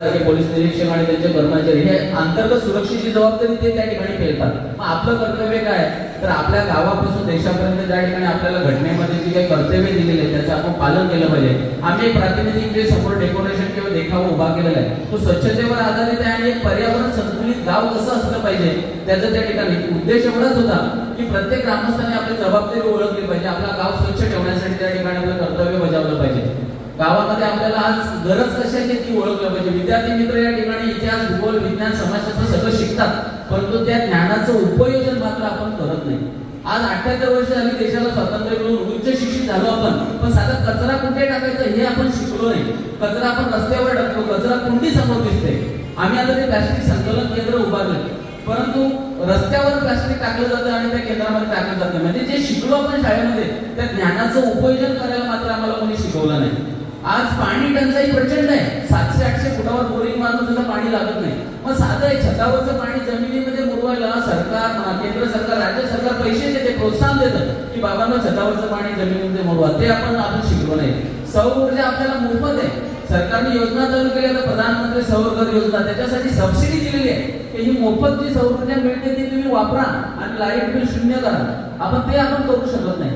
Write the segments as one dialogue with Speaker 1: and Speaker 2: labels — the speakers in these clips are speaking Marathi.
Speaker 1: पोलीस निरीक्षक आणि त्यांचे कर्मचारी हे अंतर्गत सुरक्षेची जबाबदारी ते त्या ठिकाणी पेलतात मग आपलं कर्तव्य काय? तर आपल्या गावापासून देशापर्यंत त्या ठिकाणी आपल्याला घटनेमध्ये जी काही कर्तव्य दिलेले आहे त्याचं आपण पालन केलं पाहिजे. आम्ही प्रातिनिधिक जे समोर डेकोरेशन किंवा देखावा उभा केलेला आहे तो स्वच्छतेवर आधारित आहे आणि एक पर्यावरण संतुलित गाव कसं असलं पाहिजे त्याचा त्या ठिकाणी उद्देश एवढाच होता की प्रत्येक ग्रामस्थाने आपली जबाबदारी ओळखली पाहिजे. आपला गाव स्वच्छ ठेवण्यासाठी त्या ठिकाणी आपलं कर्तव्य बजावलं पाहिजे गावामध्ये आपल्याला आज गरज कशाची ती ओळखलं पाहिजे. विद्यार्थी मित्र या ठिकाणी इतिहास भूगोल विज्ञान समाजशास्त्र सगळं शिकतात परंतु त्या ज्ञानाचं उपयोजन मात्र आपण करत नाही. आज अठ्याहत्तर वर्ष आम्ही देशाला स्वातंत्र्य मिळून उच्च शिक्षित झालो आपण पण साधा कचरा कुठे टाकायचा हे आपण शिकलो नाही. कचरा आपण रस्त्यावर टाकतो कचरा कुंडी समोर दिसते. आम्ही आता ते प्लास्टिक संकलन केंद्र उभारलं परंतु रस्त्यावर प्लास्टिक टाकलं जातं आणि त्या केंद्रामध्ये टाकलं जातं म्हणजे जे शिकलो आपण शाळेमध्ये त्या ज्ञानाचं उपयोजन करायला मात्र आम्हाला कोणी शिकवलं नाही. आज पाणी टंचाई प्रचंड आहे. सातशे आठशे फुटावर बोरिंग मारून सुद्धा पाणी लागत नाही. मग साधं आहे छतावरचं पाणी जमिनीमध्ये मुरवायला सरकार केंद्र सरकार राज्य सरकार पैसे देते प्रोत्साहन देतं की बाबांना छतावरचं पाणी जमिनीमध्ये मुरवा. ते आपण आपण शिकलो नाही. सौर ऊर्जा आपल्याला मोफत आहे. सरकारने योजना चालू केली आता प्रधानमंत्री सौर घर योजना त्याच्यासाठी सबसिडी दिलेली आहे. की ही मोफत जी सौर ऊर्जा मिळते ती तुम्ही वापरा आणि लाइट बिल शून्य करा. आपण ते आपण करू शकत नाही.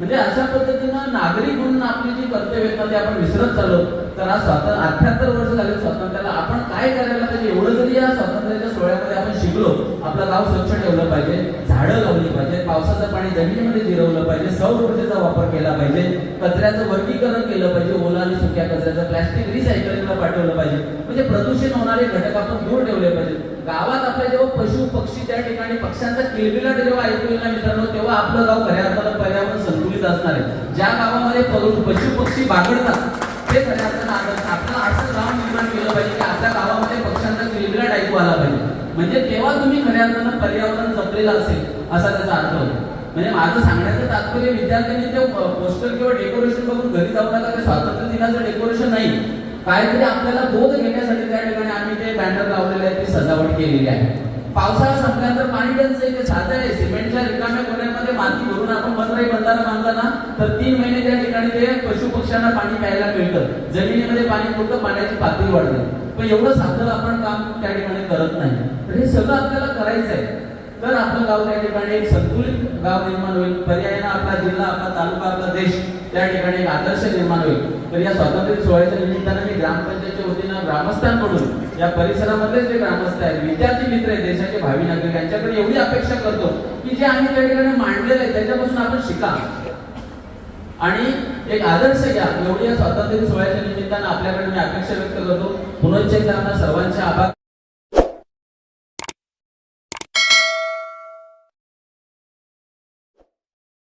Speaker 1: म्हणजे अशा पद्धतीनं नागरिक म्हणून आपली जी कर्तव्य ते आपण विसरत चाललो तर आज स्वातंत्र्य अठ्याहत्तर वर्ष झाले स्वातंत्र्याला. आपण काय करायला पाहिजे? एवढं जरी या स्वातंत्र्याच्या सोहळ्यामध्ये आपण शिकलो आपलं गाव स्वच्छ ठेवलं पाहिजे झाडं लावली पाहिजे पावसाचं पाणी जमिनीमध्ये जिरवलं पाहिजे सौर ऊर्जेचा वापर केला पाहिजे कचऱ्याचं वर्गीकरण केलं पाहिजे ओला आणि सुक्या कचऱ्याचं प्लॅस्टिक रिसायकलिंगला पाठवलं पाहिजे. म्हणजे प्रदूषण होणारे घटक आपण दूर ठेवले पाहिजे. गावात आपल्या जेव्हा पशु पक्षी त्या ठिकाणी पक्ष्यांचा किलबिलाट जेव्हा ऐकू येईल ना मित्रांनो तेव्हा आपलं गाव खऱ्या अर्थानं असणार आहे. ज्या गावामध्ये पशु पक्षी बागडतात ते खऱ्या अर्थानं आदर्श आपल्याला असं गाव निर्माण केलं पाहिजे की आपल्या गावामध्ये पक्ष्यांचा किलबिलाट ऐकू आला पाहिजे. म्हणजे तेव्हा तुम्ही खऱ्या अर्थानं पर्यावरण जपलेलं असेल असा त्याचा अर्थ होतो. म्हणजे माझं सांगण्याचं तात्पर्य विद्यार्थ्यांनी ते पोस्टर किंवा डेकोरेशन बघून घरी जाऊ नका ते स्वातंत्र्य दिनाचं डेकोरेशन नाही. काहीतरी आपल्याला बोध घेण्यासाठी त्या ठिकाणी आम्ही ते बॅनर लावलेले आहेत ती सजावट केलेली आहे. पावसाळा संपल्यानंतर पाणी टंचाई ते साधं आहे. सिमेंटच्या रिकाम्या कोण्यामध्ये माती भरून आपण बंदराई बंधारा बांधला ना तर तीन महिने त्या ठिकाणी ते पशु पक्ष्यांना पाणी प्यायला मिळतं. जमिनीमध्ये पाणी पुरतं पाण्याची पातळी वाढते. पण एवढं साधं आपण काम त्या ठिकाणी करत नाही. तर हे सगळं आपल्याला करायचं आहे तर आपलं गाव त्या ठिकाणी एक संतुलित गाव निर्माण होईल. पर्यायानं आपला जिल्हा आपला तालुका आपला देश त्या ठिकाणी एक आदर्श निर्माण होईल. तर या स्वातंत्र्य सोहळ्याच्या निमित्तानं मी ग्रामपंचायतच्या वतीनं ग्रामस्थांकडून या परिसरामधले जे ग्रामस्थ आहेत विद्यार्थी मित्र आहेत देशाचे भावी नागरिक यांच्याकडे एवढी अपेक्षा करतो की जे आम्ही त्या ठिकाणी मांडलेलं आहे त्याच्यापासून आपण शिका. आणि एक आदर्श घ्या. एवढी या स्वातंत्र्य सोहळ्याच्या निमित्तानं आपल्याकडे मी अपेक्षा व्यक्त करतो. पुनश्च एकदा आपल्या सर्वांचे आभार.